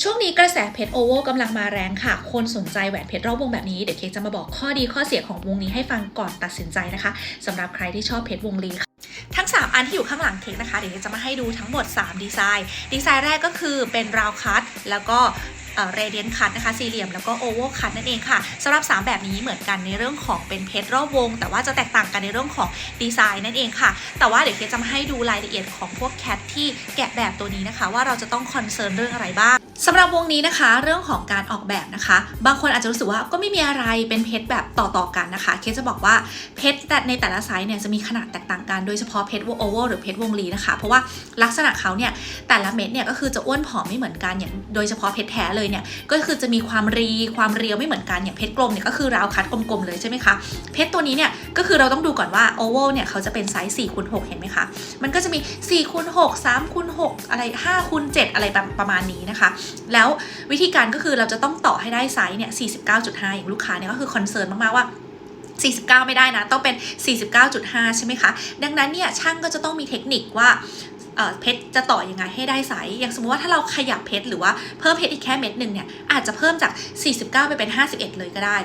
ช่วงนี้กระแสเพชรโอเวอร์กำลังมาแรงค่ะ คนสนใจแหวนเพชรรอบวงแบบนี้ เดี๋ยวเคกจะมาบอกข้อดีข้อเสียของวงนี้ให้ฟังก่อนตัดสินใจนะคะสำหรับใครที่ชอบเพชรวงลีค่ะทั้ง 3 อันที่อยู่ข้างหลังเค้กนะคะ เดี๋ยวเคกจะมาให้ดูทั้งหมด 3 ดีไซน์ ดีไซน์แรกก็คือเป็นราวคัตแล้วก็ เรเดียนคัตนะคะสี่เหลี่ยมแล้วก็โอเวอร์คัตนั่นเองค่ะสำหรับ 3 แบบนี้เหมือนกันในเรื่องของเป็นเพชรรอบวง แต่ว่าจะแตกต่างกันในเรื่องของดีไซน์นั่นเองค่ะ แต่ว่าเดี๋ยวเคจะมาให้ดูรายละเอียดของพวกแคทที่แกะแบบตัวนี้นะคะ ว่าเราจะต้องคอนเซิร์นเรื่องอะไรบ้างสำหรับวงนี้นะคะ เรื่องของการออกแบบนะคะ บางคนอาจจะรู้สึกว่าก็ไม่มีอะไรเป็นเพชรแบบต่อๆกันนะคะ เคสจะบอกว่าเพชรแต่ในแต่ละไซส์เนี่ยจะมีขนาดแตกต่างกันโดยเฉพาะเพชรโอเวอร์หรือเพชรวงลีนะคะ เพราะว่าลักษณะเขาเนี่ยแต่ละเม็ดเนี่ยก็คือจะอ้วนผอมไม่เหมือนกันอย่างโดยเฉพาะเพชรแท้เลยเนี่ยก็คือจะมีความรีความเรียวไม่เหมือนกันอย่างเพชรกลมเนี่ยก็คือราวคัดกลมๆเลยใช่ไหมคะเพชรตัวนี้เนี่ยก็คือเราต้องดูก่อนว่าโอเวอร์เนี่ยเขาจะเป็นไซส์4คูณ6เห็นไหมคะมันก็จะมี4คูณ6 3คูณ6อะไร5คูณ7อะไรประมาณนี้นะคะ แล้ววิธีการก็คือเราจะต้องต่อให้ได้ไซส์เนี่ย49.5 อย่างลูกค้าเนี่ยก็คือคอนเซิร์นมากๆว่า49 ไม่ได้นะ ต้องเป็น 49.5 ใช่ไหมคะ ดังนั้นเนี่ยช่างก็จะต้องมีเทคนิคว่า เพชรจะต่อยังไงให้ได้ใสอย่างสมมติว่าถ้าเราขยับเพชรหรือว่าเพิ่มเพชรอีกแค่เม็ดหนึ่งเนี่ยอาจจะเพิ่มจาก 49 ไปเป็น 51 เลยก็ได้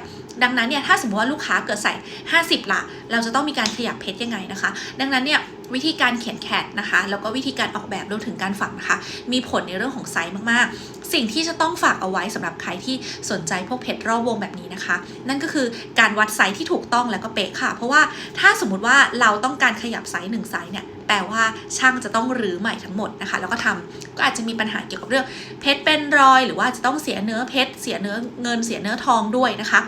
ดังนั้นเนี่ยถ้าสมมติว่าลูกค้าเกิดใส่ 50ละเราจะต้องมีการขยับเพชรยังไงนะคะ ดังนั้นเนี่ย วิธีการเขียนแคดนะคะ แล้วก็วิธีการออกแบบรวมถึงการฝังนะคะ มีผลในเรื่องของไซส์มากๆ สิ่งที่จะต้องฝากเอาไว้สำหรับใครที่สนใจพวกเพชรรอบวงแบบนี้นะคะ นั่นก็คือการวัดไซส์ที่ถูกต้องแล้วก็เป๊ะค่ะ เพราะว่าถ้าสมมุติว่าเราต้องการขยับไซส์หนึ่งไซส์เนี่ยแปลว่าช่างจะต้องรื้อใหม่ทั้งหมดนะคะ แล้วก็ทำก็อาจจะมีปัญหาเกี่ยวกับเรื่องเพชรเป็นรอย หรือว่าจะต้องเสียเนื้อเพชรเสียเนื้อเงินเสียเนื้อทองด้วยนะคะ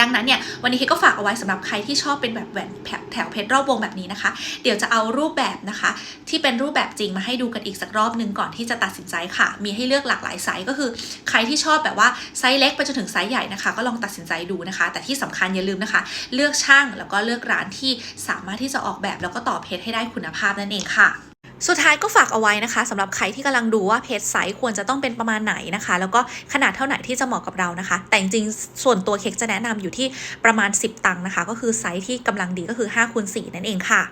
ดังนั้นเนี่ยวันนี้เฮก็ฝากเอาไว้สำหรับใครที่ชอบเป็นแบบแหวนแถวเพชรรอบวงแบบนี้นะคะ เดี๋ยวจะเอารูปแบบนะคะ ที่เป็นรูปแบบจริงมาให้ดูกันอีกสักรอบหนึ่งก่อนที่จะตัดสินใจค่ะ มีให้เลือกหลากหลายไซส์ก็คือ ใครที่ชอบแบบว่าไซส์เล็กไปจนถึงไซส์ใหญ่นะคะ ก็ลองตัดสินใจดูนะคะ แต่ที่สำคัญอย่าลืมนะคะ เลือกช่างแล้วก็เลือกร้านที่สามารถที่จะออกแบบแล้วก็ต่อเพชรให้ได้คุณภาพนั่นเองค่ะ สุดท้ายก็ฝากเอาไว้นะคะสำหรับใครที่กำลังดูว่าเพจไซส์ควรจะต้องเป็นประมาณไหนนะคะ แล้วก็ขนาดเท่าไหร่ที่จะเหมาะกับเรานะคะ แต่จริงๆส่วนตัวเค้กจะแนะนำอยู่ที่ประมาณ 10 ตังค์นะคะ ก็คือไซส์ที่กำลังดีก็คือ5คูณ4นั่นเองค่ะ